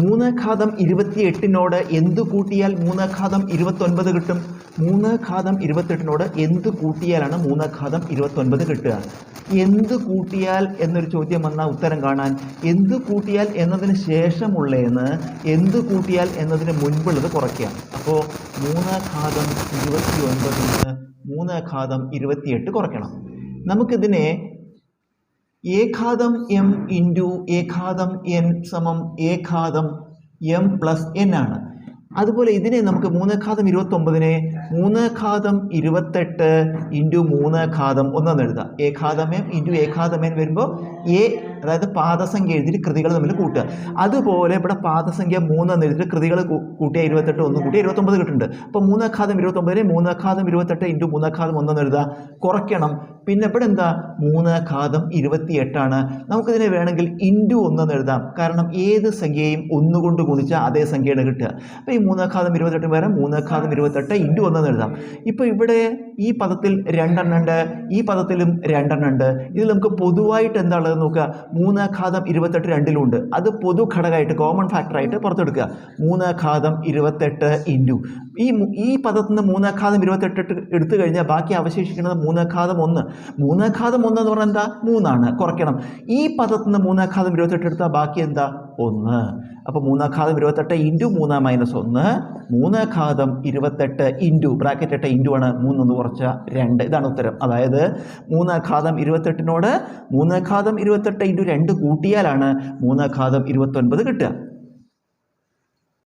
മൂന്ന് ഘാതം ഇരുപത്തി എട്ടിനോട് എന്ത് കൂട്ടിയാൽ മൂന്ന് ഘാതം ഇരുപത്തൊൻപത് കിട്ടും? മൂന്ന് ഘാതം ഇരുപത്തെട്ടിനോട് എന്ത് കൂട്ടിയാലാണ് മൂന്ന് ഘാതം ഇരുപത്തൊൻപത് കിട്ടുക? എന്ത് കൂട്ടിയാൽ എന്നൊരു ചോദ്യം വന്നാൽ ഉത്തരം കാണാൻ. എന്ത് കൂട്ടിയാൽ എന്നതിന് ശേഷമുള്ളതെന്ന് എന്ത് കൂട്ടിയാൽ എന്നതിന് മുൻപുള്ളത് കുറയ്ക്കുക അപ്പോൾ മൂന്ന് ഘാതം ഇരുപത്തി ഒൻപതിൽ നിന്ന് മൂന്ന് ഘാതം ഇരുപത്തിയെട്ട് കുറയ്ക്കണം. നമുക്കിതിനെ ഏഘാതം എം ഇന്റു ഏകാദം എൻ സമം ഏകാദം എം പ്ലസ് എൻ ആണ്. അതുപോലെ ഇതിനെ നമുക്ക് മൂന്ന് ഘാതം ഇരുപത്തൊമ്പതിനെ മൂന്ന് ഘാതം ഇരുപത്തെട്ട് ഇന്റു മൂന്ന് ഘാതം ഒന്നെന്ന് എഴുതാം. ഏകാദം എം ഇന്റു ഏകാദം എൻ വരുമ്പോൾ എ അതായത് പാദസംഖ്യ എഴുതിയിട്ട് കൃതികൾ തമ്മിൽ കൂട്ടുക. അതുപോലെ ഇവിടെ പാദസംഖ്യ മൂന്ന് എന്ന് എഴുതിയിട്ട് കൃതികൾ കൂട്ടിയ ഇരുപത്തെട്ട് ഒന്ന് കൂട്ടിയ ഇരുപത്തൊമ്പത് കിട്ടുന്നുണ്ട്. അപ്പോൾ മൂന്നഘാതം ഇരുപത്തൊമ്പതിനെ മൂന്നഘാതം ഇരുപത്തെട്ട് ഇന്റു മൂന്നഘാതം ഒന്നെന്ന് എഴുതുക കുറയ്ക്കണം. പിന്നെ ഇവിടെ എന്താ? മൂന്ന് ഘാതം ഇരുപത്തിയെട്ടാണ്. നമുക്കിതിനെ വേണമെങ്കിൽ ഇന്റു ഒന്നെന്ന് എഴുതാം. കാരണം ഏത് സംഖ്യയും ഒന്നുകൊണ്ട് ഗുണിച്ചാൽ അതേ സംഖ്യയാണ് കിട്ടുക. അപ്പോൾ ഈ മൂന്ന് ഘാതം ഇരുപത്തെട്ടും ഇരുപത്തെട്ട് മൂന്ന് ഘാതം ഇരുപത്തെട്ട് ഇന്റു ഒന്നെന്ന് എഴുതാം. ഇപ്പോൾ ഇവിടെ ഈ പദത്തിൽ രണ്ടെണ്ണം ഉണ്ട് ഈ പദത്തിലും രണ്ടെണ്ണം ഉണ്ട് ഇതിൽ നമുക്ക് പൊതുവായിട്ട് എന്താ ഉള്ളത് നോക്കുക. മൂന്നഘാതം ഇരുപത്തെട്ട് രണ്ടിലുണ്ട്. അത് പൊതു ഘടകമായിട്ട് കോമൺ ഫാക്ടറായിട്ട് പുറത്തെടുക്കുക. മൂന്ന് ഘാതം ഇരുപത്തെട്ട് ഇന്റു ഈ ഈ പദത്തിൽ നിന്ന് മൂന്നാഘാതം ഇരുപത്തെട്ട് എടുത്തു കഴിഞ്ഞാൽ ബാക്കി അവശേഷിക്കുന്നത് മൂന്നാഘാതം ഒന്ന്. മൂന്നാഘാതം ഒന്ന് എന്ന് പറഞ്ഞാൽ എന്താ? മൂന്നാണ്. കുറയ്ക്കണം. ഈ പദത്തിൽ നിന്ന് മൂന്നാഘാതം ഇരുപത്തെട്ട് എടുത്താൽ ബാക്കി എന്താ? ഒന്ന്. അപ്പോൾ മൂന്നാഘാതം ഇരുപത്തെട്ട് ഇന്റു മൂന്ന് മൈനസ് ഒന്ന്. മൂന്നാഘാതം ഇരുപത്തെട്ട് ഇന്റു ബ്രാക്കറ്റ് എട്ട് ഇന്റു ആണ്. മൂന്നൊന്ന് കുറച്ച രണ്ട്. ഇതാണ് ഉത്തരം. അതായത് മൂന്നാഘാതം ഇരുപത്തെട്ടിനോട് മൂന്നാഘാതം ഇരുപത്തെട്ട് ഇന്റു രണ്ട് കൂട്ടിയാലാണ് മൂന്നാഘാതം ഇരുപത്തൊൻപത് കിട്ടുക.